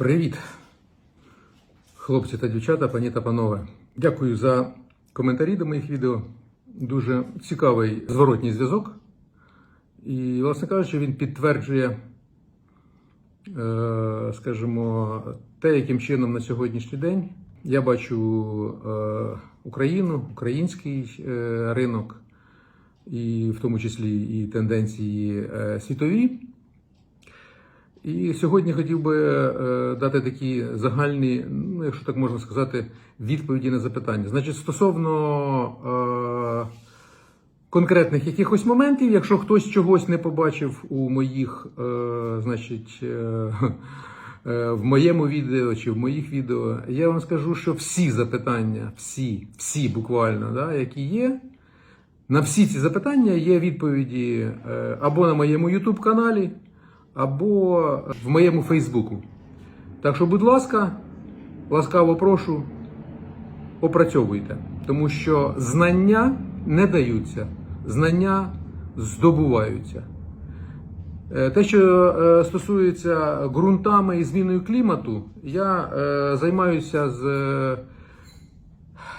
Привіт, хлопці та дівчата, пані та панове. Дякую за коментарі до моїх відео. Дуже цікавий зворотній зв'язок. І, власне кажучи, він підтверджує, е, скажімо, те, яким чином на сьогоднішній день я бачу е, Україну, український е, ринок, і в тому числі і тенденції світові. І сьогодні хотів би е, дати такі загальні, ну, якщо так можна сказати, відповіді на запитання. Значить, стосовно е, конкретних якихось моментів, якщо хтось чогось не побачив у моїх, е, значить, е, е, в моєму відео чи в моїх відео, я вам скажу, що всі запитання, всі, всі буквально, да, які є, на всі ці запитання є відповіді е, або на моєму YouTube каналі, або в моєму Фейсбуку. Так що, будь ласка, ласкаво прошу, опрацьовуйте. Тому що знання не даються, знання здобуваються. Е, Те, що е, стосується ґрунтами і зміною клімату, я е, займаюся з е,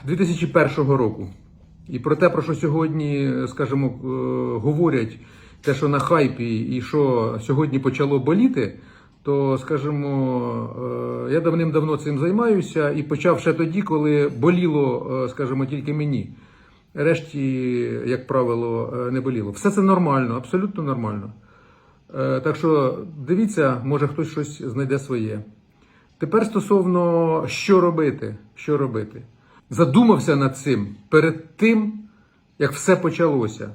2001 року. І про те, про що сьогодні, скажімо, е, говорять, те, що на хайпі і що сьогодні почало боліти, то, скажімо, е, я давним-давно цим займаюся і почав ще тоді, коли боліло, е, скажімо, тільки мені. Решті, як правило, е, не боліло. Все це нормально, абсолютно нормально. Так що дивіться, може хтось щось знайде своє. Тепер стосовно що робити, що робити. Задумався над цим перед тим, як все почалося.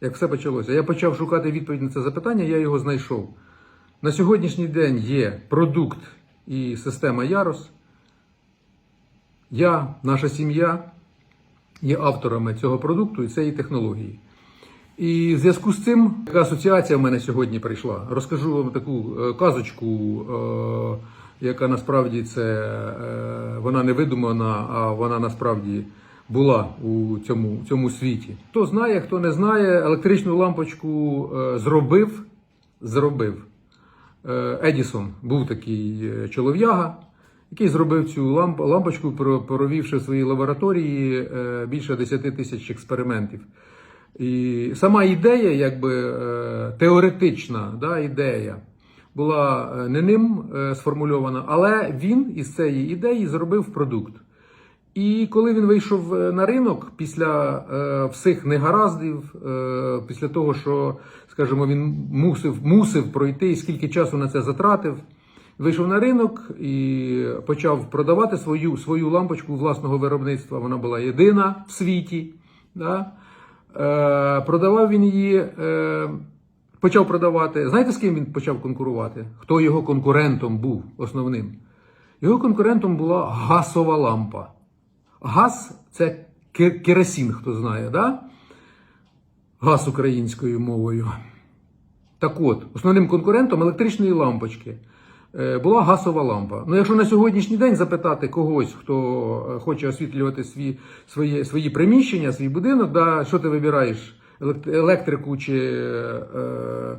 Як все почалося. Я почав шукати відповідь на це запитання, я його знайшов. На сьогоднішній день є продукт і система Ярос. Я, наша сім'я є авторами цього продукту і цієї технології. І в зв'язку з цим така асоціація в мене сьогодні прийшла. Розкажу вам таку е, казочку, е, яка насправді це е, вона не видумана, а вона насправді була у цьому, цьому світі. Хто знає, хто не знає, електричну лампочку е, зробив, зробив. Е, Едісон був такий е, чолов'яга, який зробив цю ламп, лампочку, про- провівши в своїй лабораторії більше 10 тисяч експериментів. І сама ідея, якби теоретична да, ідея, була не ним сформульована, але він із цієї ідеї зробив продукт. І коли він вийшов е, на ринок після е, всіх негараздів, е, після того, що, скажімо, він мусив, мусив пройти, і скільки часу на це затратив, вийшов на ринок і почав продавати свою, свою лампочку власного виробництва. Вона була єдина в світі. Да? Е, продавав він її, е, почав продавати. Знаєте, з ким він почав конкурувати? Хто його конкурентом був основним? Його конкурентом була газова лампа. Газ це ке- керосин, хто знає, да? Газ українською мовою. Так от, основним конкурентом електричної лампочки е, була газова лампа. Ну, якщо на сьогоднішній день запитати когось, хто е, хоче освітлювати свої, свої, свої приміщення, свій будинок, да, що ти вибираєш, електрику чи е,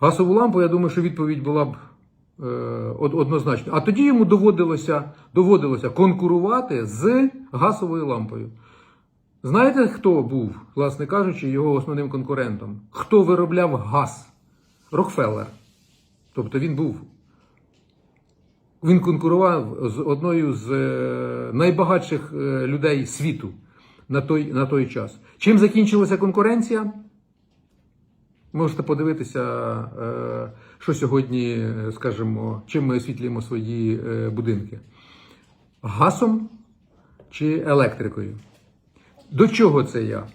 газову лампу, я думаю, що відповідь була б е, однозначно. А тоді йому доводилося, доводилося конкурувати з газовою лампою. Знаєте, хто був, власне кажучи, його основним конкурентом? Хто виробляв газ? Рокфеллер. Тобто він був. Він конкурував з одною з е, найбагатших е, людей світу на той, на той час. Чим закінчилася конкуренція? Можете подивитися, е, що сьогодні, е, скажімо, чим ми освітлюємо свої е, будинки: газом чи електрикою. До чого це я?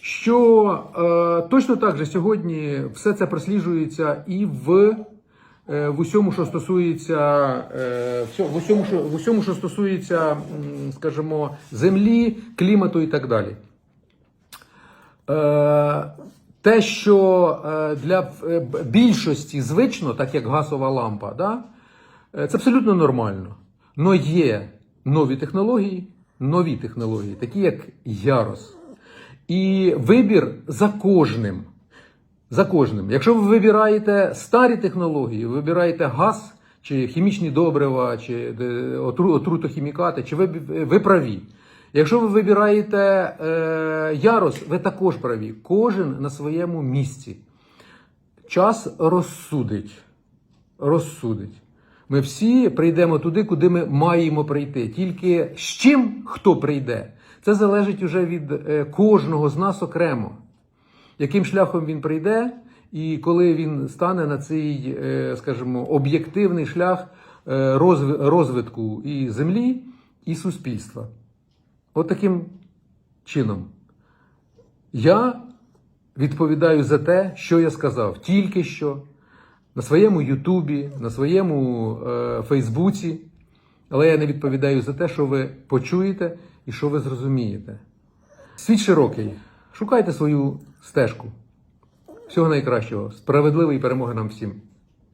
Що е, точно так же сьогодні все це просліджується і в, е, в усьому, що стосується е, в усьому, що, в усьому, що стосується, скажімо, землі, клімату і так далі. Е, те, що е, для е, більшості звично, так як газова лампа, да, е, це абсолютно нормально. Но є нові технології, нові технології, такі як Ярос. І вибір за кожним. За кожним. Якщо ви вибираєте старі технології, ви вибираєте газ чи хімічні добрива, чи отрутохімікати, чи ви, ви праві. Якщо ви вибираєте е, ярос, ви також праві. Кожен на своєму місці. Час розсудить. Розсудить. Ми всі прийдемо туди, куди ми маємо прийти. Тільки з чим хто прийде, це залежить уже від е, кожного з нас окремо. Яким шляхом він прийде, і коли він стане на цей, е, скажімо, об'єктивний шлях е, розв- розвитку і землі, і суспільства. От чином. Я відповідаю за те, що я сказав тільки що на своєму Ютубі, на своєму е, Фейсбуці, але я не відповідаю за те, що ви почуєте і що ви зрозумієте. Світ широкий. Шукайте свою стежку. Всього найкращого. Справедливої перемоги нам всім.